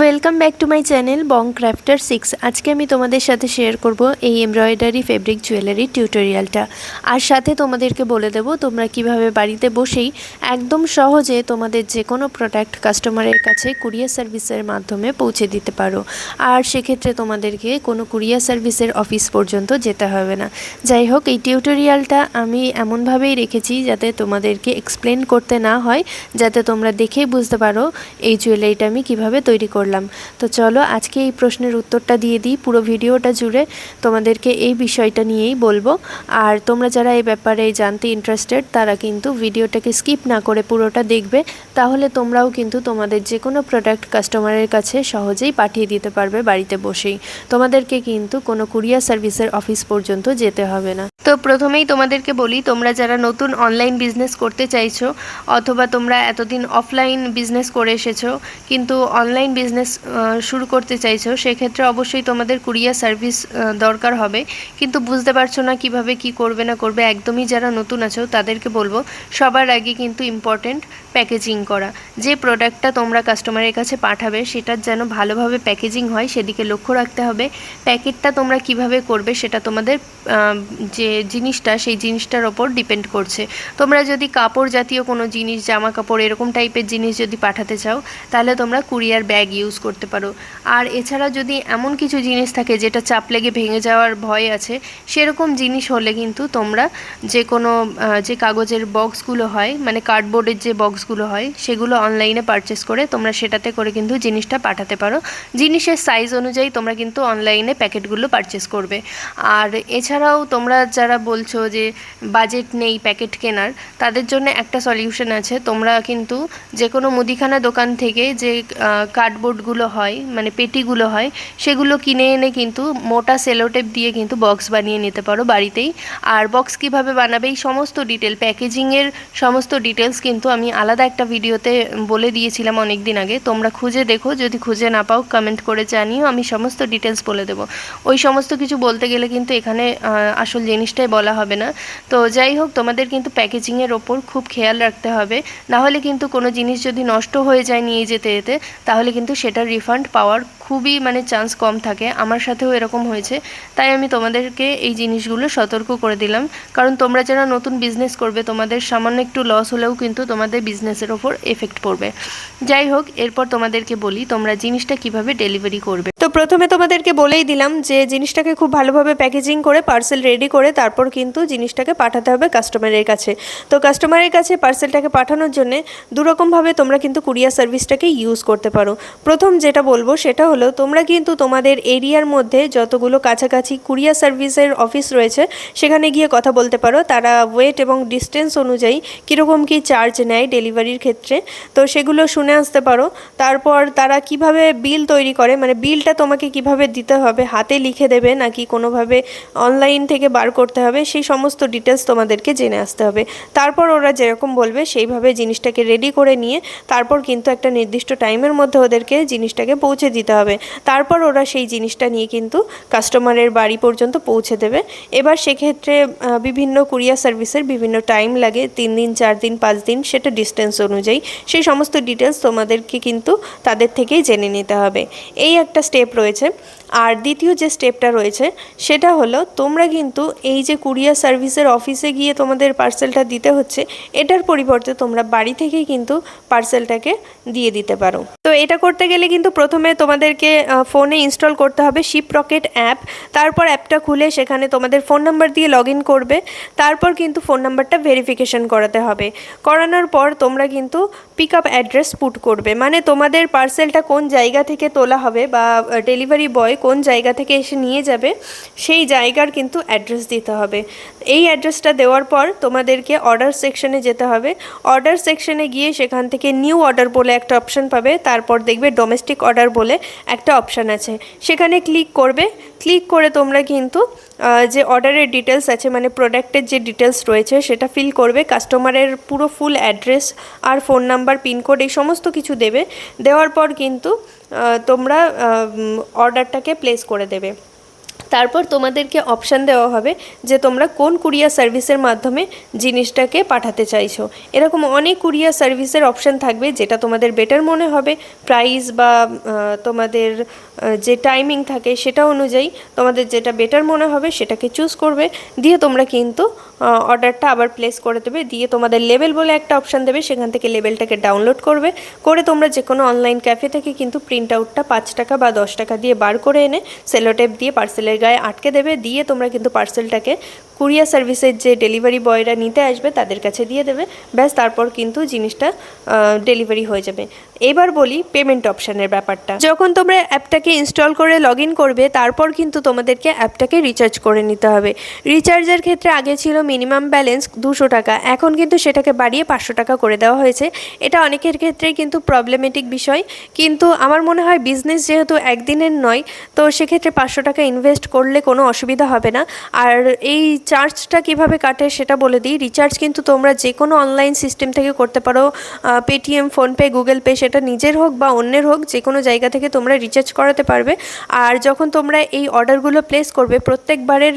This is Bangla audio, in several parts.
Welcome back to my channel Bong Crafter six আজকে আমি তোমাদের সাথে শেয়ার করব এই এমব্রয়ডারি ফেব্রিক জুয়েলারি টিউটোরিয়ালটা আর সাথে তোমাদেরকে বলে দেব তোমরা কীভাবে বাড়িতে বসেই একদম সহজে তোমাদের যে কোনো প্রোডাক্ট কাস্টমারের কাছে কুরিয়ার সার্ভিসের মাধ্যমে পৌঁছে দিতে পারো। আর সেক্ষেত্রে তোমাদেরকে কোনো কুরিয়ার সার্ভিসের অফিস পর্যন্ত যেতে হবে না। যাই হোক, এই টিউটোরিয়ালটা আমি এমনভাবেই রেখেছি যাতে তোমাদেরকে এক্সপ্লেন করতে না হয়, যাতে তোমরা দেখেই বুঝতে পারো এই জুয়েলারিটা আমি কীভাবে তৈরি করলাম। তো চলো আজকে এই প্রশ্নের উত্তরটা দিয়ে দিই, পুরো ভিডিওটা জুড়ে তোমাদেরকে এই বিষয়টা নিয়েই বলব। আর তোমরা যারা এই ব্যাপারে জানতে ইন্টারেস্টেড তারা কিন্তু ভিডিওটাকে স্কিপ না করে পুরোটা দেখবে। তাহলে তোমরাও কিন্তু তোমাদের যে কোনো প্রোডাক্ট কাস্টমারের কাছে সহজেই পাঠিয়ে দিতে পারবে বাড়িতে বসেই। তোমাদেরকে কিন্তু কোনো কুরিয়ার সার্ভিসের অফিস পর্যন্ত যেতে হবে না। তো প্রথমেই তোমাদেরকে বলি, তোমরা যারা নতুন অনলাইন বিজনেস করতে চাইছো, অথবা তোমরা এতদিন অফলাইন বিজনেস করে এসেছ, কিন্তু অনলাইন বিজনেস শুরু করতে চাইছো, সেক্ষেত্রে অবশ্যই তোমাদের কুরিয়ার সার্ভিস দরকার হবে। কিন্তু বুঝতে পারছ না কীভাবে কি করবে না করবে, একদমই যারা নতুন আছো তাদেরকে বলব, সবার আগে কিন্তু ইম্পর্টেন্ট প্যাকেজিং করা। যে প্রোডাক্টটা তোমরা কাস্টমারের কাছে পাঠাবে, সেটার যেন ভালোভাবে প্যাকেজিং হয়, সেদিকে লক্ষ্য রাখতে হবে। প্যাকেটটা তোমরা কীভাবে করবে, সেটা তোমাদের যে জিনিসটা, সেই জিনিসটার ওপর ডিপেন্ড করছে। তোমরা যদি কাপড় জাতীয় কোনো জিনিস, জামা কাপড় এরকম টাইপের জিনিস যদি পাঠাতে চাও, তাহলে তোমরা কুরিয়ার ব্যাগ ইউজ করতে পারো। আর এছাড়া যদি এমন কিছু জিনিস থাকে যেটা চাপ লেগে ভেঙে যাওয়ার ভয় আছে, সেরকম জিনিস হলে কিন্তু তোমরা যে কোনো যে কাগজের বক্সগুলো হয় মানে কার্ডবোর্ডের যে বক্সগুলো হয়, সেগুলো অনলাইনে পারচেস করে তোমরা সেটাতে করে কিন্তু জিনিসটা পাঠাতে পারো। জিনিসের সাইজ অনুযায়ী তোমরা কিন্তু অনলাইনে প্যাকেটগুলো পারচেস করবে। আর এছাড়াও তোমরা যারা বলছো যে বাজেট নেই প্যাকেট কেনার, তাদের জন্য একটা সলিউশন আছে। তোমরা কিন্তু যে কোনো মুদিখানা দোকান থেকে যে কার্ডবোর্ডগুলো হয় মানে পেটিগুলো হয়, সেগুলো কিনে এনে কিন্তু মোটা সেলোটেপ দিয়ে কিন্তু বক্স বানিয়ে নিতে পারো বাড়িতেই। আর বক্স কীভাবে বানাবে, এই সমস্ত ডিটেল, প্যাকেজিংয়ের সমস্ত ডিটেলস কিন্তু আমি আলাদা একটা ভিডিওতে বলে দিয়েছিলাম অনেক দিন আগে। তোমরা খুঁজে দেখো, যদি খুঁজে না পাও কমেন্ট করে জানিও, আমি সমস্ত ডিটেলস বলে দেবো। ওই সমস্ত কিছু বলতে গেলে কিন্তু এখানে আসল জিনিসটাই বলা হবে না। তো যাই হোক, তোমাদের কিন্তু প্যাকেজিংয়ের ওপর খুব খেয়াল রাখতে হবে। নাহলে কিন্তু কোনো জিনিস যদি নষ্ট হয়ে যায় নিয়ে যেতে যেতে, তাহলে কিন্তু সেটার রিফান্ড পাওয়ার খুবই মানে চান্স কম থাকে। আমার সাথেও এরকম হয়েছে। তাই আমি তোমাদেরকে এই জিনিসগুলো সতর্ক করে দিলাম। কারণ তোমরা যারা নতুন বিজনেস করবে, তোমাদের সামান্য একটু লস হলেও কিন্তু তোমাদের বিজনেসের ওপর এফেক্ট পড়বে। যাই হোক, এরপর তোমাদেরকে বলি, তোমরা জিনিসটা কীভাবে ডেলিভারি করবে। তো প্রথমে তোমাদেরকে বলেই দিলাম যে, জিনিসটাকে খুব ভালোভাবে প্যাকেজিং করে পার্সেল রেডি করে, তারপর কিন্তু জিনিসটাকে পাঠাতে হবে কাস্টমারের কাছে। তো কাস্টমারের কাছে পার্সেলটাকে পাঠানোর জন্য দুরকমভাবে তোমরা কিন্তু কুরিয়ার সার্ভিসটাকে ইউজ করতে পারো। প্রথম যেটা বলব, সেটা হলো, তোমরা কিন্তু তোমাদের এরিয়ার মধ্যে যতগুলো কাছাকাছি কুরিয়ার সার্ভিসের অফিস রয়েছে, সেখানে গিয়ে কথা বলতে পারো। তারা ওয়েট এবং ডিস্টেন্স অনুযায়ী কীরকম কী চার্জ নেয় ডেলিভারির ক্ষেত্রে, তো সেগুলো শুনে আসতে পারো। তারপর তারা কীভাবে বিল তৈরি করে মানে বিলটা তোমাকে কীভাবে দিতে হবে, হাতে লিখে দেবে নাকি কোনোভাবে অনলাইন থেকে বার করতে হবে, সেই সমস্ত ডিটেলস তোমাদেরকে জেনে আসতে হবে। তারপর ওরা যেরকম বলবে, সেইভাবে জিনিসটাকে রেডি করে নিয়ে তারপর কিন্তু একটা নির্দিষ্ট টাইমের মধ্যে ওদেরকে জিনিসটাকে পৌঁছে দিতে হবে। তারপর ওরা সেই জিনিসটা নিয়ে কিন্তু কাস্টমারের বাড়ি পর্যন্ত পৌঁছে দেবে। এবার সেক্ষেত্রে বিভিন্ন কুরিয়ার সার্ভিসের বিভিন্ন টাইম লাগে, তিন দিন, চার দিন, পাঁচ দিন, সেটা ডিস্টেন্স অনুযায়ী। সেই সমস্ত ডিটেলস তোমাদেরকে কিন্তু তাদের থেকেই জেনে নিতে হবে। এই একটা স্টেপ রয়েছে। আর দ্বিতীয় যে স্টেপটা রয়েছে, সেটা হলো তোমরা কিন্তু এই যে কুরিয়ার সার্ভিসের অফিসে গিয়ে তোমাদের পার্সেলটা দিতে হচ্ছে, এটার পরিবর্তে তোমরা বাড়ি থেকেই কিন্তু পার্সেলটাকে দিয়ে দিতে পারো। তো এটা করতে গেলে কিন্তু প্রথমে তোমাদেরকে ফোনে ইনস্টল করতে হবে শিপ রকেট অ্যাপ তারপর অ্যাপটা খুলে সেখানে তোমাদের ফোন নাম্বার দিয়ে লগ ইন করবে। তারপর কিন্তু ফোন নাম্বারটা ভেরিফিকেশন করাতে হবে। করানোর পর তোমরা কিন্তু পিক আপ অ্যাড্রেস পুট করবে। মানে তোমাদের পার্সেলটা কোন জায়গা থেকে তোলা হবে বা ডেলিভারি বয় কোন জায়গা থেকে এসে নিয়ে যাবে, সেই জায়গার কিন্তু অ্যাড্রেস দিতে হবে। এই অ্যাড্রেসটা দেওয়ার পর তোমাদেরকে অর্ডার সেকশনে যেতে হবে। অর্ডার সেকশনে গিয়ে সেখান থেকে নিউ অর্ডার বলে একটা অপশান পাবে। তারপর দেখবে ডোমেস্টিক অর্ডার বলে একটা অপশান আছে। সেখানে ক্লিক করবে। ক্লিক করে তোমরা কিন্তু যে অর্ডারের ডিটেলস আছে মানে প্রোডাক্টের যে ডিটেলস রয়েছে, সেটা ফিল করবে। কাস্টমারের পুরো ফুল অ্যাড্রেস আর ফোন নাম্বার পিনকোড এই সমস্ত কিছু দেবে। দেওয়ার পর কিন্তু তোমরা অর্ডারটাকে প্লেস করে দেবে। তারপর তোমাদেরকে অপশান দেওয়া হবে যে তোমরা কোন কুরিয়ার সার্ভিসের মাধ্যমে জিনিসটাকে পাঠাতে চাইছো। এরকম অনেক কুরিয়ার সার্ভিসের অপশান থাকবে যেটা তোমাদের বেটার মনে হবে প্রাইস বা তোমাদের যে টাইমিং থাকে সেটা অনুযায়ী তোমাদের যেটা বেটার মনে হবে সেটাকে চুজ করবে। দিয়ে তোমরা কিন্তু অর্ডারটা আবার প্লেস করে দেবে। দিয়ে তোমাদের লেভেল বলে একটা অপশান দেবে, সেখান থেকে লেবেলটাকে ডাউনলোড করবে। করে তোমরা যে কোনো অনলাইন ক্যাফে থেকে কিন্তু প্রিন্ট আউটটা পাঁচ টাকা বা দশ টাকা দিয়ে বার করে এনে সেলোটেপ দিয়ে পার্সেলের গায়ে আটকে দেবে। দিয়ে তোমরা কিন্তু পার্সেলটাকে কুরিয়ার সার্ভিসের যে ডেলিভারি বয়রা নিতে আসবে তাদের কাছে দিয়ে দেবে। ব্যাস, তারপর কিন্তু জিনিসটা ডেলিভারি হয়ে যাবে। এবার বলি পেমেন্ট অপশানের ব্যাপারটা। যখন তোমরা অ্যাপটাকে ইনস্টল করে লগ করবে, তারপর কিন্তু তোমাদেরকে অ্যাপটাকে রিচার্জ করে নিতে হবে। রিচার্জের ক্ষেত্রে আগে ছিল মিনিমাম ব্যালেন্স দুশো টাকা, এখন কিন্তু সেটাকে বাড়িয়ে পাঁচশো টাকা করে দেওয়া হয়েছে। এটা অনেকের ক্ষেত্রে কিন্তু প্রবলেমেটিক বিষয়। কিন্তু আমার মনে হয় বিজনেস যেহেতু একদিনের নয়, তো সেক্ষেত্রে পাঁচশো টাকা ইনভেস্ট করলে কোনো অসুবিধা হবে না। আর এই চার্জটা কীভাবে কাটে সেটা বলে দিই। রিচার্জ কিন্তু তোমরা যে কোনো অনলাইন সিস্টেম থেকে করতে পারো। পেটিএম ফোনপে গুগল পে সেটা নিজের হোক বা অন্যের হোক যে কোনো জায়গা থেকে তোমরা রিচার্জ করাতে পারবে। আর যখন তোমরা এই অর্ডারগুলো প্লেস করবে, প্রত্যেকবারের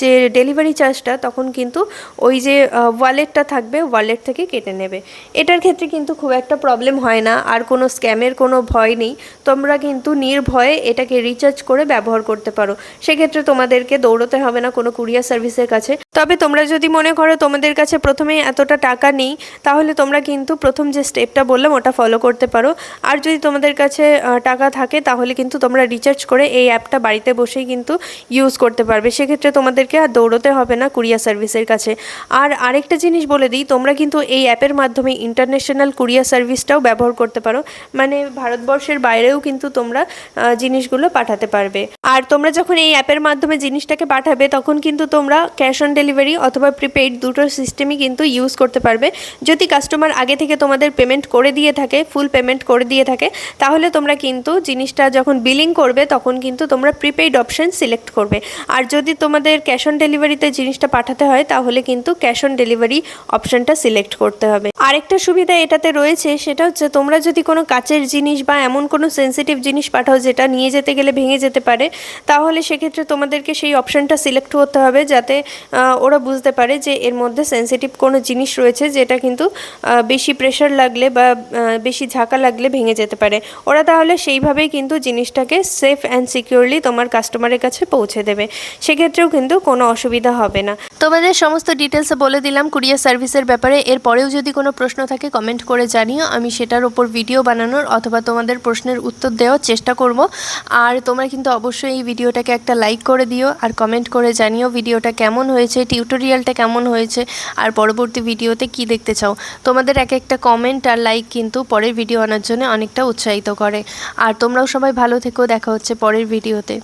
যে ডেলিভারি চার্জটা তখন কিন্তু ওই যে ওয়ালেটটা থাকবে ওয়ালেট থেকে কেটে নেবে। এটার ক্ষেত্রে কিন্তু খুব একটা প্রবলেম হয় না, আর কোনো স্ক্যামের কোনো ভয় নেই। তোমরা কিন্তু নির্ভয়ে এটাকে রিচার্জ করে ব্যবহার করতে পারো। সেক্ষেত্রে তোমাদেরকে দৌড়তে হবে না, কোনো কুরিয়ার সার্ভিসের কাছে। তবে তোমরা যদি মনে করো তোমাদের কাছে প্রথমেই এতটা টাকা নেই, তাহলে তোমরা কিন্তু প্রথম যে স্টেপটা বললাম ওটা ফলো করতে পারো। আর যদি তোমাদের কাছে টাকা থাকে, তাহলে কিন্তু তোমরা রিচার্জ করে এই অ্যাপটা বাড়িতে বসেই কিন্তু ইউজ করতে পারবে। সেক্ষেত্রে তোমাদেরকে আর দৌড়তে হবে না কুরিয়ার সার্ভিসের কাছে। আর আরেকটা জিনিস বলে দিই, তোমরা কিন্তু এই অ্যাপের মাধ্যমে ইন্টারন্যাশনাল কুরিয়ার সার্ভিসটাও ব্যবহার করতে পারো। মানে ভারতবর্ষের বাইরেও কিন্তু তোমরা জিনিসগুলো পাঠাতে পারবে। আর তোমরা যখন এই অ্যাপের মাধ্যমে জিনিসটাকে পাঠাবে, তখন কিন্তু তোমরা ক্যাশ অন ডেলিভারি অথবা প্রিপেইড দুটো সিস্টেমই কিন্তু ইউজ করতে পারবে। যদি কাস্টমার আগে থেকে তোমাদের পেমেন্ট করে দিয়ে থাকে, ফুল পেমেন্ট করে দিয়ে থাকে, তাহলে তোমরা কিন্তু জিনিসটা যখন বিলিং করবে, তখন কিন্তু তোমরা প্রিপেইড অপশন সিলেক্ট করবে। আর যদি তোমাদের ক্যাশ অন ডেলিভারিতে জিনিসটা পাঠাতে হয়, তাহলে কিন্তু ক্যাশ অন ডেলিভারি অপশনটা সিলেক্ট করতে হবে। আরেকটা সুবিধা এটাতে রয়েছে, সেটা হচ্ছে তোমরা যদি কোনো কাচের জিনিস বা এমন কোনো সেনসিটিভ জিনিস পাঠাও যেটা নিয়ে যেতে গেলে ভেঙে যেতে পারে, তাহলে সেক্ষেত্রে তোমাদেরকে সেই অপশনটা সিলেক্ট করতে হবে যাতে ওরা বুঝতে পারে যে এর মধ্যে সেন্সিটিভ কোনো জিনিস রয়েছে যেটা কিন্তু বেশি প্রেশার লাগলে বা বেশি ঝাঁকা লাগলে ভেঙে যেতে পারে। ওরা তাহলে সেইভাবেই কিন্তু জিনিসটাকে সেফ অ্যান্ড সিকিউরলি তোমার কাস্টমারের কাছে পৌঁছে দেবে। সেক্ষেত্রেও কিন্তু কোনো অসুবিধা হবে না। তোমাদের সমস্ত ডিটেলসে বলে দিলাম কুরিয়ার সার্ভিসের ব্যাপারে। এরপরেও যদি কোনো প্রশ্ন থাকে কমেন্ট করে জানিও। আমি সেটার ওপর ভিডিও বানানোর অথবা তোমাদের প্রশ্নের উত্তর দেওয়ার চেষ্টা করব। আর তোমরা কিন্তু অবশ্যই এই ভিডিওটাকে একটা লাইক করে দিও। আর কমেন্ট করে জানিও ভিডিওটা কেমন হয়েছে টিউটোরিয়ালটা কেমন হয়েছে, আর পরবর্তী ভিডিওতে কি দেখতে চাও? তোমাদের এক একটা কমেন্ট আর লাইক কিন্তু পরের ভিডিও আনার জন্য অনেকটা উৎসাহিত করে। আর তোমরাও সবাই ভালো থেকেও দেখা হচ্ছে পরের ভিডিওতে